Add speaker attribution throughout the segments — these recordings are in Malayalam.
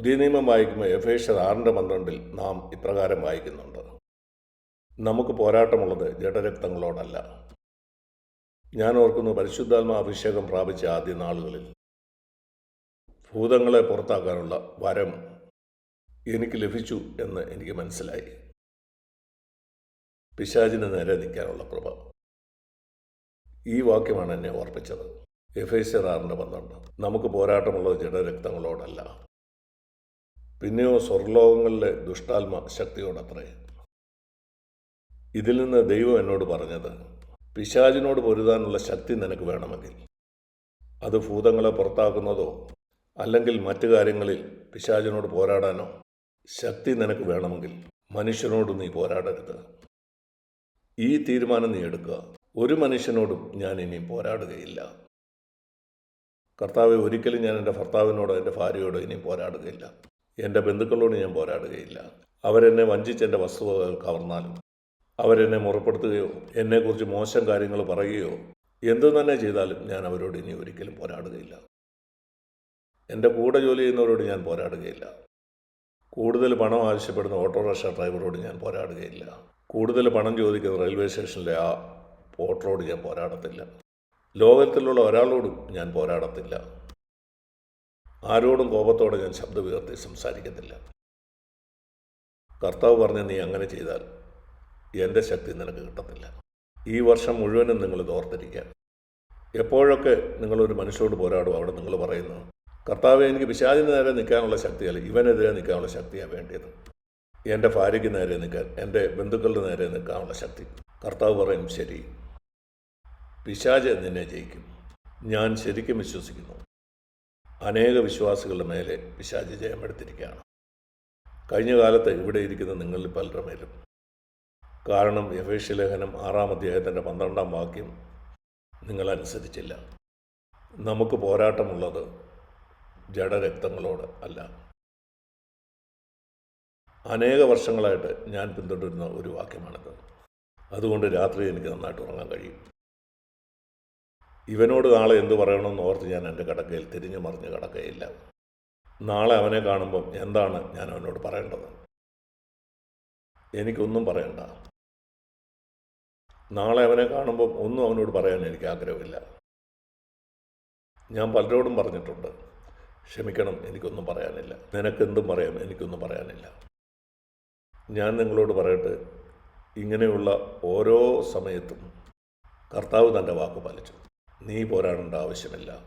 Speaker 1: പുതിയ നിയമം വായിക്കുമ്പോൾ എഫേഷ്യർ ആറിന്റെ പന്ത്രണ്ടിൽ നാം ഇപ്രകാരം വായിക്കുന്നുണ്ട്. നമുക്ക് പോരാട്ടമുള്ളത് ജഡരക്തങ്ങളോടല്ല. ഞാൻ ഓർക്കുന്നു പരിശുദ്ധാത്മ അഭിഷേകം പ്രാപിച്ച ആദ്യ നാളുകളിൽ. ഭൂതങ്ങളെ പുറത്താക്കാനുള്ള വരം എനിക്ക് ലഭിച്ചു എന്ന് എനിക്ക് മനസ്സിലായി. പിശാചിന് നേരെ നിൽക്കാനുള്ള കൃപ. ഈ വാക്യമാണ് എന്നെ ഓർപ്പിച്ചത്. എഫേസ്യർ ആറിന്റെ പന്ത്രണ്ട്. നമുക്ക് പോരാട്ടമുള്ളത് ജഡരക്തങ്ങളോടല്ല. പിന്നെയോ സ്വർലോകങ്ങളിലെ ദുഷ്ടാത്മ ശക്തിയോടത്രേ. ഇതിൽ നിന്ന് ദൈവം എന്നോട് പറഞ്ഞത് പിശാചിനോട് പൊരുതാനുള്ള ശക്തി നിനക്ക് വേണമെങ്കിൽ. അത് ഭൂതങ്ങളെ പുറത്താക്കുന്നതോ അല്ലെങ്കിൽ മറ്റു കാര്യങ്ങളിൽ പിശാചിനോട് പോരാടാനോ ശക്തി നിനക്ക് വേണമെങ്കിൽ മനുഷ്യനോട് നീ പോരാടരുത്. ഈ തീരുമാനം നീ എടുക്കുക. ഒരു മനുഷ്യനോടും ഞാൻ ഇനി പോരാടുകയില്ല. കർത്താവ് ഒരിക്കലും ഞാൻ എന്റെ ഭർത്താവിനോടോ എന്റെ ഭാര്യയോടോ ഇനി പോരാടുകയില്ല. എന്റെ ബന്ധുക്കളോട് ഞാൻ പോരാടുകയില്ല. അവരെന്നെ വഞ്ചിച്ച് എന്റെ വസ്തുവകകൾ കവർന്നാലും അവരെന്നെ മുറപ്പെടുത്തുകയോ എന്നെക്കുറിച്ച് മോശം കാര്യങ്ങൾ പറയുകയോ എന്തു തന്നെ ചെയ്താലും ഞാൻ അവരോട് ഇനി ഒരിക്കലും പോരാടുകയില്ല. എന്റെ കൂടെ ജോലി ചെയ്യുന്നവരോട് ഞാൻ പോരാടുകയില്ല. കൂടുതൽ പണം ആവശ്യപ്പെടുന്ന ഓട്ടോറിക്ഷ ഡ്രൈവറോട് ഞാൻ പോരാടുകയില്ല. കൂടുതൽ പണം ചോദിക്കുന്ന റെയിൽവേ സ്റ്റേഷനിലെ ആ പോട്ടറോട് ഞാൻ പോരാടത്തില്ല. ലോകത്തിലുള്ള ഒരാളോടും ഞാൻ പോരാടത്തില്ല. ആരോടും കോപത്തോടെ ഞാൻ ശബ്ദമുയർത്തി സംസാരിക്കത്തില്ല കർത്താവ് പറഞ്ഞ നീ അങ്ങനെ ചെയ്താൽ എന്റെ ശക്തി നിനക്ക് കിട്ടത്തില്ല. ഈ വർഷം മുഴുവനും നിങ്ങൾ ഇത് ഓർത്തിരിക്കുക. എപ്പോഴൊക്കെ നിങ്ങളൊരു മനുഷ്യരോട് പോരാടും അവിടെ നിങ്ങൾ പറയുന്നു കർത്താവ് എനിക്ക് പിശാചിന് നേരെ നിൽക്കാനുള്ള ശക്തിയല്ല ഇവനെതിരെ നിൽക്കാനുള്ള ശക്തിയാണ് വേണ്ടിയത് എന്റെ ഭാര്യയ്ക്ക് നേരെ നിൽക്കാൻ എന്റെ ബന്ധുക്കളുടെ നേരെ നിൽക്കാനുള്ള ശക്തി. കർത്താവ് പറയും ശരി. പിശാജ് നിന്നെ ജയിക്കും. ഞാൻ ശരിക്കും വിശ്വസിക്കുന്നു. അനേക വിശ്വാസികളുടെ മേലെ പിശാചി ജയമെടുത്തിരിക്കുകയാണ്. കഴിഞ്ഞ കാലത്ത് ഇവിടെ ഇരിക്കുന്ന നിങ്ങളിൽ പലരുടെ മേലും. കാരണം യഫേഷ്യ ലേഖനം ആറാം അധ്യായത്തിന്റെ പന്ത്രണ്ടാം വാക്യം നിങ്ങൾ അനുസരിച്ചില്ല നമുക്ക് പോരാട്ടമുള്ളത് ജഡരക്തങ്ങളോട് അല്ല. അനേക വർഷങ്ങളായിട്ട് ഞാൻ പിന്തുടരുന്ന ഒരു വാക്യമാണിത്. അതുകൊണ്ട് രാത്രി എനിക്ക് നന്നായിട്ട് ഉറങ്ങാൻ കഴിയും. ഇവനോട് നാളെ എന്തു പറയണമെന്ന് ഓർത്ത് ഞാൻ എന്റെ കടക്കയിൽ തിരിഞ്ഞു മറിഞ്ഞ് കിടക്കയില്ല. നാളെ അവനെ കാണുമ്പം എന്താണ് ഞാൻ അവനോട് പറയേണ്ടത്? എനിക്കൊന്നും പറയണ്ട. നാളെ അവനെ കാണുമ്പം ഒന്നും അവനോട് പറയാൻ എനിക്ക് ആഗ്രഹമില്ല. ഞാൻ പലരോടും പറഞ്ഞിട്ടുണ്ട് ക്ഷമിക്കണം എനിക്കൊന്നും പറയാനില്ല. നിനക്കെന്തും പറയാം എനിക്കൊന്നും പറയാനില്ല. ഞാൻ നിങ്ങളോട് പറയട്ടെ ഇങ്ങനെയുള്ള ഓരോ സമയത്തും കർത്താവ് തന്റെ വാക്ക് പാലിച്ചു. നീ പോരാടേണ്ട ആവശ്യമില്ല.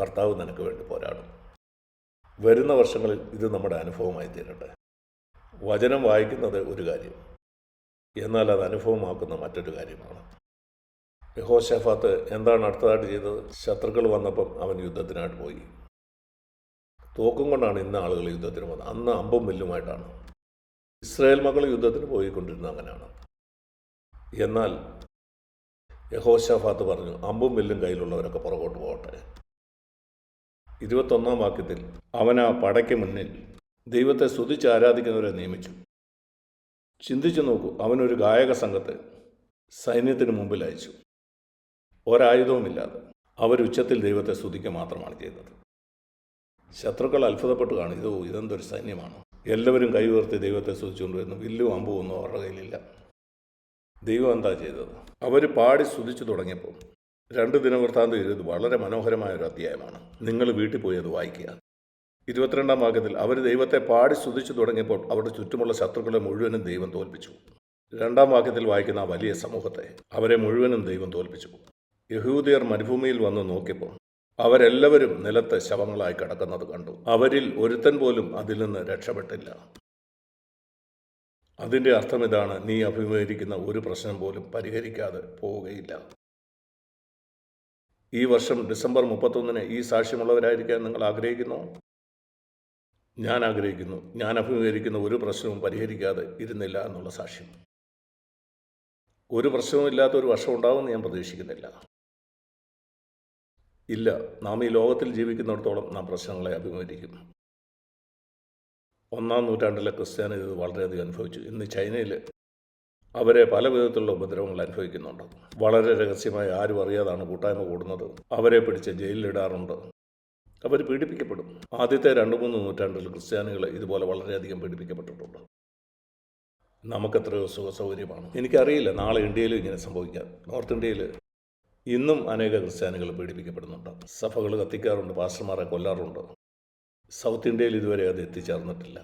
Speaker 1: കർത്താവ് നിനക്ക് വേണ്ടി പോരാടും. വരുന്ന വർഷങ്ങളിൽ ഇത് നമ്മുടെ അനുഭവമായി തീരട്ടെ. വചനം വായിക്കുന്നത് ഒരു കാര്യം. എന്നാൽ അത് അനുഭവമാക്കുന്ന മറ്റൊരു കാര്യമാണ്. യഹോഷഫാത്ത് എന്താണ് അടുത്തതായിട്ട് ചെയ്തത്? ശത്രുക്കൾ വന്നപ്പം അവൻ യുദ്ധത്തിനായിട്ട് പോയി. തോക്കും കൊണ്ടാണ് ഇന്ന് ആളുകൾ യുദ്ധത്തിന് വന്നത്. അന്ന് അമ്പും വില്ലുമായിട്ടാണ്. ഇസ്രായേൽ മക്കൾ യുദ്ധത്തിന് പോയിക്കൊണ്ടിരുന്നത് അങ്ങനെയാണ്. എന്നാൽ യഹോഷഫാത്ത് പറഞ്ഞു അമ്പും വില്ലും കയ്യിലുള്ളവരൊക്കെ പുറകോട്ട് പോകട്ടെ. ഇരുപത്തൊന്നാം വാക്യത്തിൽ അവൻ ആ പടയ്ക്ക് മുന്നിൽ ദൈവത്തെ സ്തുതിച്ച് ആരാധിക്കുന്നവരെ നിയമിച്ചു. ചിന്തിച്ചു നോക്കൂ അവനൊരു ഗായക സംഘത്തെ സൈന്യത്തിന് മുമ്പിൽ അയച്ചു. ഒരായുധവുമില്ലാതെ അവരുച്ചത്തിൽ ദൈവത്തെ സ്തുതിക്കുക മാത്രമാണ് ചെയ്തത്. ശത്രുക്കൾ അത്ഭുതപ്പെട്ട് കാണും. ഇതോ ഇതെന്തൊരു സൈന്യമാണ്? എല്ലാവരും കൈ ഉയർത്തി ദൈവത്തെ സ്തുതിച്ചുകൊണ്ടുവരുന്നു വില്ലും അമ്പും ഒന്നും അവരുടെ കയ്യിലില്ല. ദൈവം എന്താ ചെയ്തത്? അവർ പാടി സ്തുതിച്ചു തുടങ്ങിയപ്പോൾ രണ്ട് ദിനവൃത്താന്തം ഇത് വളരെ മനോഹരമായ ഒരു അധ്യായമാണ്. നിങ്ങൾ വീട്ടിൽ പോയി അത് വായിക്കുക. ഇരുപത്തിരണ്ടാം ഭാഗത്തിൽ അവർ ദൈവത്തെ പാടി സ്തുതിച്ചു തുടങ്ങിയപ്പോൾ അവരുടെ ചുറ്റുമുള്ള ശത്രുക്കളെ മുഴുവനും ദൈവം തോൽപ്പിച്ചു. രണ്ടാം വാക്യത്തിൽ വായിക്കുന്ന ആ വലിയ സമൂഹത്തെ അവരെ മുഴുവനും ദൈവം തോൽപ്പിച്ചു. യഹൂദിയർ മരുഭൂമിയിൽ വന്ന് നോക്കിയപ്പോൾ അവരെല്ലാവരും നിലത്ത് ശവങ്ങളായി കിടക്കുന്നത് കണ്ടു. അവരിൽ ഒരുത്തൻ പോലും അതിൽ നിന്ന് രക്ഷപ്പെട്ടില്ല. അതിന്റെ അർത്ഥം ഇതാണ് നീ അഭിമുഖീകരിക്കുന്ന ഒരു പ്രശ്നം പോലും പരിഹരിക്കാതെ പോവുകയില്ല. ഈ വർഷം ഡിസംബർ മുപ്പത്തൊന്നിന് ഈ സാക്ഷ്യമുള്ളവരായിരിക്കാൻ നിങ്ങൾ ആഗ്രഹിക്കുന്നു? ഞാൻ ആഗ്രഹിക്കുന്നു. ഞാൻ അഭിമുഖീകരിക്കുന്ന ഒരു പ്രശ്നവും പരിഹരിക്കാതെ ഇരുന്നില്ല എന്നുള്ള സാക്ഷ്യം. ഒരു പ്രശ്നവും ഇല്ലാത്ത ഒരു വർഷം ഉണ്ടാവുമെന്ന് ഞാൻ പ്രതീക്ഷിക്കുന്നില്ല. ഇല്ല നാം ഈ ലോകത്തിൽ ജീവിക്കുന്നിടത്തോളം നാം പ്രശ്നങ്ങളെ അഭിമുഖീകരിക്കും. ഒന്നാം നൂറ്റാണ്ടിലെ ക്രിസ്ത്യാനി ഇത് വളരെയധികം അനുഭവിച്ചു. ഇന്ന് ചൈനയിൽ അവരെ പല വിധത്തിലുള്ള ഉപദ്രവങ്ങൾ അനുഭവിക്കുന്നുണ്ട്. വളരെ രഹസ്യമായി ആരും അറിയാതാണ് കൂട്ടായ്മ കൂടുന്നത്. അവരെ പിടിച്ച് ജയിലിലിടാറുണ്ട്. അവർ പീഡിപ്പിക്കപ്പെടും. ആദ്യത്തെ രണ്ട് മൂന്ന് നൂറ്റാണ്ടിൽ ക്രിസ്ത്യാനികൾ ഇതുപോലെ വളരെയധികം പീഡിപ്പിക്കപ്പെട്ടിട്ടുണ്ട്. നമുക്കെത്രയോ സുഖ സൗകര്യമാണ് എനിക്കറിയില്ല നാളെ ഇന്ത്യയിലും ഇങ്ങനെ സംഭവിക്കാം. നോർത്ത് ഇന്ത്യയിൽ ഇന്നും അനേക ക്രിസ്ത്യാനികൾ പീഡിപ്പിക്കപ്പെടുന്നുണ്ട്. സഭകൾ കത്തിക്കാറുണ്ട് പാസ്റ്റർമാരെ കൊല്ലാറുണ്ട്. സൗത്ത് ഇന്ത്യയിൽ ഇതുവരെ അത് എത്തിച്ചേർന്നിട്ടില്ല.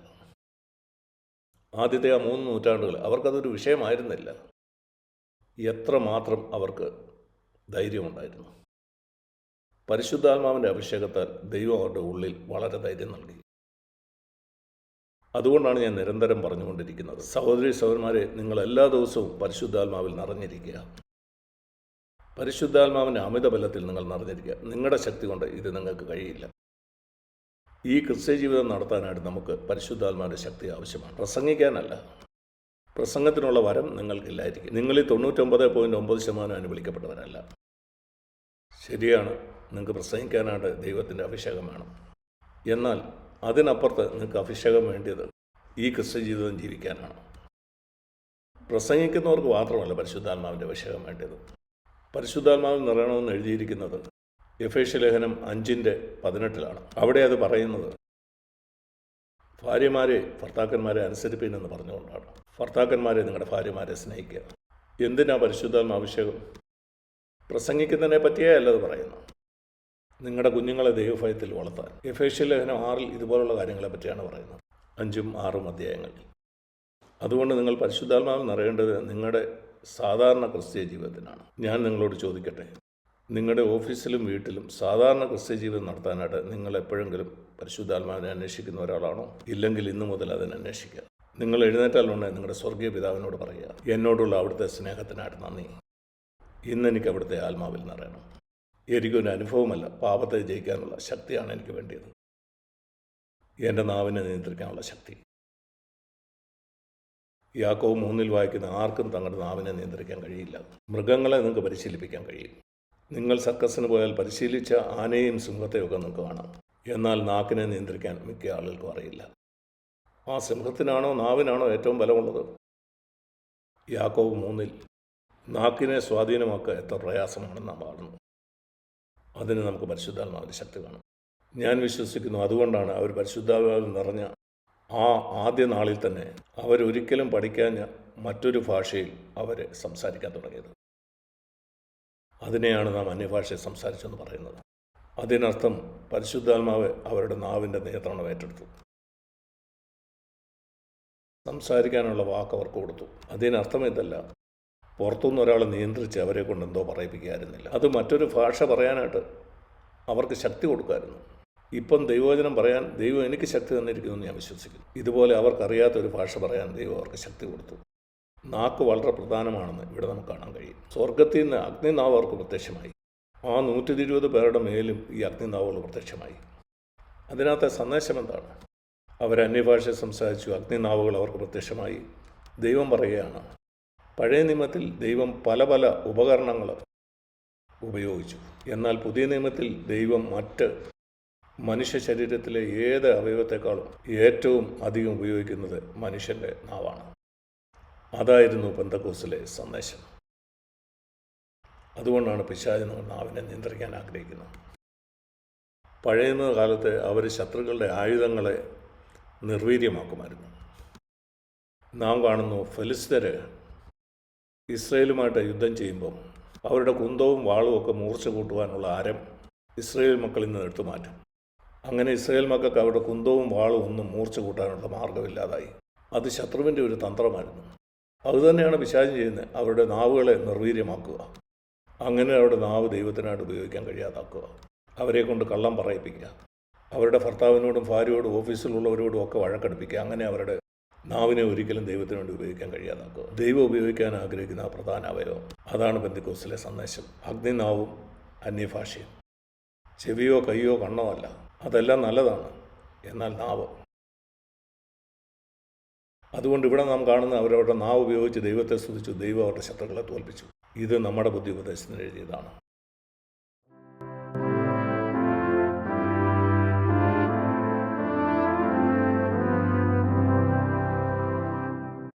Speaker 1: ആദ്യത്തെ ആ മൂന്ന് നൂറ്റാണ്ടുകൾ അവർക്കതൊരു വിഷയമായിരുന്നില്ല. എത്രമാത്രം അവർക്ക് ധൈര്യമുണ്ടായിരുന്നു. പരിശുദ്ധാത്മാവിന്റെ അഭിഷേകത്താൽ ദൈവം അവരുടെ ഉള്ളിൽ വളരെ ധൈര്യം നൽകി. അതുകൊണ്ടാണ് ഞാൻ നിരന്തരം പറഞ്ഞുകൊണ്ടിരിക്കുന്നത്. സഹോദരി സഹോദരന്മാരെ നിങ്ങൾ എല്ലാ ദിവസവും പരിശുദ്ധാത്മാവിൽ നിറഞ്ഞിരിക്കുക. പരിശുദ്ധാത്മാവിന്റെ അമിത ബലത്തിൽ നിങ്ങൾ നിറഞ്ഞിരിക്കുക. നിങ്ങളുടെ ശക്തി കൊണ്ട് ഇത് നിങ്ങൾക്ക് കഴിയില്ല. ഈ ക്രിസ്ത്യ ജീവിതം നടത്താനായിട്ട് നമുക്ക് പരിശുദ്ധാത്മാവിന്റെ ശക്തി ആവശ്യമാണ്. പ്രസംഗിക്കാനല്ല. പ്രസംഗത്തിനുള്ള വരം നിങ്ങൾക്കില്ലായിരിക്കും. നിങ്ങളിൽ തൊണ്ണൂറ്റൊമ്പത് പോയിന്റ് ഒമ്പത് ശതമാനം അനുവദിക്കപ്പെട്ടവരല്ല ശരിയാണ്. നിങ്ങൾക്ക് പ്രസംഗിക്കാനായിട്ട് ദൈവത്തിന്റെ അഭിഷേകം വേണം. എന്നാൽ അതിനപ്പുറത്ത് നിങ്ങൾക്ക് അഭിഷേകം വേണ്ടിയത് ഈ ക്രിസ്ത്യ ജീവിതം ജീവിക്കാനാണ്. പ്രസംഗിക്കുന്നവർക്ക് മാത്രമല്ല പരിശുദ്ധാത്മാവിന്റെ അഭിഷേകം വേണ്ടത് പരിശുദ്ധാത്മാവിൽ നിറയണമെന്ന് എഴുതിയിരിക്കുന്നത് യഫേഷ്യ ലേഖനം അഞ്ചിന്റെ പതിനെട്ടിലാണ്. അവിടെ അത് പറയുന്നത് ഭാര്യമാരെ ഭർത്താക്കന്മാരെ അനുസരിപ്പിനെന്ന് പറഞ്ഞുകൊണ്ടാണ്. ഭർത്താക്കന്മാരെ നിങ്ങളുടെ ഭാര്യമാരെ സ്നേഹിക്കുക. എന്തിനാ പരിശുദ്ധാത്മ അഭിഷേകം? പ്രസംഗിക്കുന്നതിനെ പറ്റിയേ അല്ലത് പറയുന്നു. നിങ്ങളുടെ കുഞ്ഞുങ്ങളെ ദൈവഭയത്തിൽ വളർത്താൻ. യഫേഷ്യ ലേഖനം ആറിൽ ഇതുപോലുള്ള കാര്യങ്ങളെ പറ്റിയാണ് പറയുന്നത്. അഞ്ചും ആറും അധ്യായങ്ങളിൽ. അതുകൊണ്ട് നിങ്ങൾ പരിശുദ്ധാത്മാവ് നിറയേണ്ടത് നിങ്ങളുടെ സാധാരണ ക്രിസ്തീയ ജീവിതത്തിനാണ്. ഞാൻ നിങ്ങളോട് ചോദിക്കട്ടെ? നിങ്ങളുടെ ഓഫീസിലും വീട്ടിലും സാധാരണ ക്രിസ്ത്യ ജീവിതം നടത്താനായിട്ട് നിങ്ങൾ എപ്പോഴെങ്കിലും പരിശുദ്ധാത്മാവിനെ അന്വേഷിക്കുന്ന ഒരാളാണോ? ഇല്ലെങ്കിൽ ഇന്നു മുതൽ അതിനെ അന്വേഷിക്കുക. നിങ്ങൾ എഴുന്നേറ്റാലുണ്ട് നിങ്ങളുടെ സ്വർഗീയ പിതാവിനോട് പറയുക എന്നോടുള്ള അവിടുത്തെ സ്നേഹത്തിനായിട്ട് നന്ദി. ഇന്ന് എനിക്ക് അവിടുത്തെ ആത്മാവിൽ നിറയണം. എനിക്കൊരു അനുഭവമല്ല പാപത്തെ ജയിക്കാനുള്ള ശക്തിയാണ് എനിക്ക് വേണ്ടിയത്. എന്റെ നാവിനെ നിയന്ത്രിക്കാനുള്ള ശക്തി. യാക്കോവ് മൂന്നിൽ വായിക്കുന്ന ആർക്കും തങ്ങളുടെ നാവിനെ നിയന്ത്രിക്കാൻ കഴിയില്ല. മൃഗങ്ങളെ നിങ്ങൾക്ക് പരിശീലിപ്പിക്കാൻ കഴിയും. നിങ്ങൾ സർക്കസിന് പോയാൽ പരിശീലിച്ച ആനയും സിംഹത്തെയും ഒക്കെ നിങ്ങൾക്ക് കാണാം. എന്നാൽ നാക്കിനെ നിയന്ത്രിക്കാൻ മിക്ക ആളുകൾക്കും അറിയില്ല. ആ സിംഹത്തിനാണോ നാവിനാണോ ഏറ്റവും ബലമുള്ളത്? യാക്കോവ് മൂന്നിൽ നാക്കിനെ സ്വാധീനമാക്കുക എത്ര പ്രയാസമാണെന്ന് നാം കാണുന്നു അതിന് നമുക്ക് പരിശുദ്ധാത്മാവിന്റെ ശക്തി കാണും. ഞാൻ വിശ്വസിക്കുന്നു അതുകൊണ്ടാണ് അവർ പരിശുദ്ധാത്മാവിൽ നിറഞ്ഞ ആ ആദ്യ നാളിൽ തന്നെ അവരൊരിക്കലും പഠിക്കാഞ്ഞ മറ്റൊരു ഭാഷയിൽ അവർ സംസാരിക്കാൻ തുടങ്ങിയത്. അതിനെയാണ് നാം അന്യഭാഷയെ സംസാരിച്ചെന്ന് പറയുന്നത്. അതിനർത്ഥം പരിശുദ്ധാത്മാവ് അവരുടെ നാവിന്റെ നിയന്ത്രണം ഏറ്റെടുത്തു. സംസാരിക്കാനുള്ള വാക്ക് അവർക്ക് കൊടുത്തു. അതിനർത്ഥം ഇതല്ല. പുറത്തുനിന്ന് ഒരാളെ നിയന്ത്രിച്ച് അവരെ കൊണ്ട് എന്തോ പറയിപ്പിക്കായിരുന്നില്ല അത് മറ്റൊരു ഭാഷ പറയാനായിട്ട് അവർക്ക് ശക്തി കൊടുക്കാമായിരുന്നു. ഇപ്പം ദൈവവചനം പറയാൻ ദൈവം എനിക്ക് ശക്തി തന്നിരിക്കുന്നു എന്ന് ഞാൻ വിശ്വസിക്കുന്നു. ഇതുപോലെ അവർക്കറിയാത്ത ഒരു ഭാഷ പറയാൻ ദൈവം അവർക്ക് ശക്തി കൊടുത്തു. നാക്ക് വളരെ പ്രധാനമാണെന്ന് ഇവിടെ നമുക്ക് കാണാൻ കഴിയും. സ്വർഗത്തിൽ നിന്ന് അഗ്നിനാവ് അവർക്ക് പ്രത്യക്ഷമായി. ആ നൂറ്റി ഇരുപത് പേരുടെ മേലും ഈ അഗ്നിനാവുകൾ പ്രത്യക്ഷമായി. അതിനകത്തെ സന്ദേശം എന്താണ്? അവർ അന്യഭാഷ സംസാരിച്ചു അഗ്നിനാവുകൾ അവർക്ക് പ്രത്യക്ഷമായി. ദൈവം പറയുകയാണ് പഴയ നിയമത്തിൽ ദൈവം പല പല ഉപകരണങ്ങൾ ഉപയോഗിച്ചു. എന്നാൽ പുതിയ നിയമത്തിൽ ദൈവം മറ്റ് മനുഷ്യ ശരീരത്തിലെ ഏത് അവയവത്തെക്കാളും ഏറ്റവും അധികം ഉപയോഗിക്കുന്നത് മനുഷ്യന്റെ നാവാണ്. അതായിരുന്നു പന്തക്കോസിലെ സന്ദേശം. അതുകൊണ്ടാണ് പിശാചനോ നാവിനെ നിയന്ത്രിക്കാൻ ആഗ്രഹിക്കുന്നത്. പഴയ കാലത്ത് അവർ ശത്രുക്കളുടെ ആയുധങ്ങളെ നിർവീര്യമാക്കുമായിരുന്നു. നാം കാണുന്നു ഫലിസ്തര് ഇസ്രയേലുമായിട്ട് യുദ്ധം ചെയ്യുമ്പം അവരുടെ കുന്തവും വാളും ഒക്കെ മൂർച്ച കൂട്ടുവാനുള്ള ആരം ഇസ്രയേൽ മക്കളിൽ നിന്ന് എടുത്തു മാറ്റും. അങ്ങനെ ഇസ്രയേൽ മക്കൾക്ക് അവരുടെ കുന്തവും വാളും ഒന്നും മൂർച്ച കൂട്ടാനുള്ള മാർഗമില്ലാതായി അത് ശത്രുവിന്റെ ഒരു തന്ത്രമായിരുന്നു. അതുതന്നെയാണ് പിശാചം ചെയ്യുന്നത്. അവരുടെ നാവുകളെ നിർവീര്യമാക്കുക. അങ്ങനെ അവരുടെ നാവ് ദൈവത്തിനായിട്ട് ഉപയോഗിക്കാൻ കഴിയാതാക്കുക. അവരെ കൊണ്ട് കള്ളം പറയിപ്പിക്കുക. അവരുടെ ഭർത്താവിനോടും ഭാര്യയോടും ഓഫീസിലുള്ളവരോടും ഒക്കെ വഴക്കടുപ്പിക്കുക. അങ്ങനെ അവരുടെ നാവിനെ ഒരിക്കലും ദൈവത്തിന് വേണ്ടി ഉപയോഗിക്കാൻ കഴിയാതാക്കുക. ദൈവം ഉപയോഗിക്കാൻ ആഗ്രഹിക്കുന്ന പ്രധാന അവയവം. അതാണ് ബന്ധിക്കോസിലെ സന്ദേശം. അഗ്നിനാവും അന്യഭാഷയും. ചെവിയോ കയ്യോ കണ്ണോ അല്ല. അതെല്ലാം നല്ലതാണ്. എന്നാൽ നാവ്? അതുകൊണ്ട് ഇവിടെ നാം കാണുന്ന അവരവരുടെ നാവ് ഉപയോഗിച്ച് ദൈവത്തെ സ്തുതിച്ചു ദൈവം അവരുടെ ശത്രുക്കളെ തോൽപ്പിച്ചു. ഇത് നമ്മുടെ ബുദ്ധി ഉപദേശത്തിന് എഴുതിയതാണ്.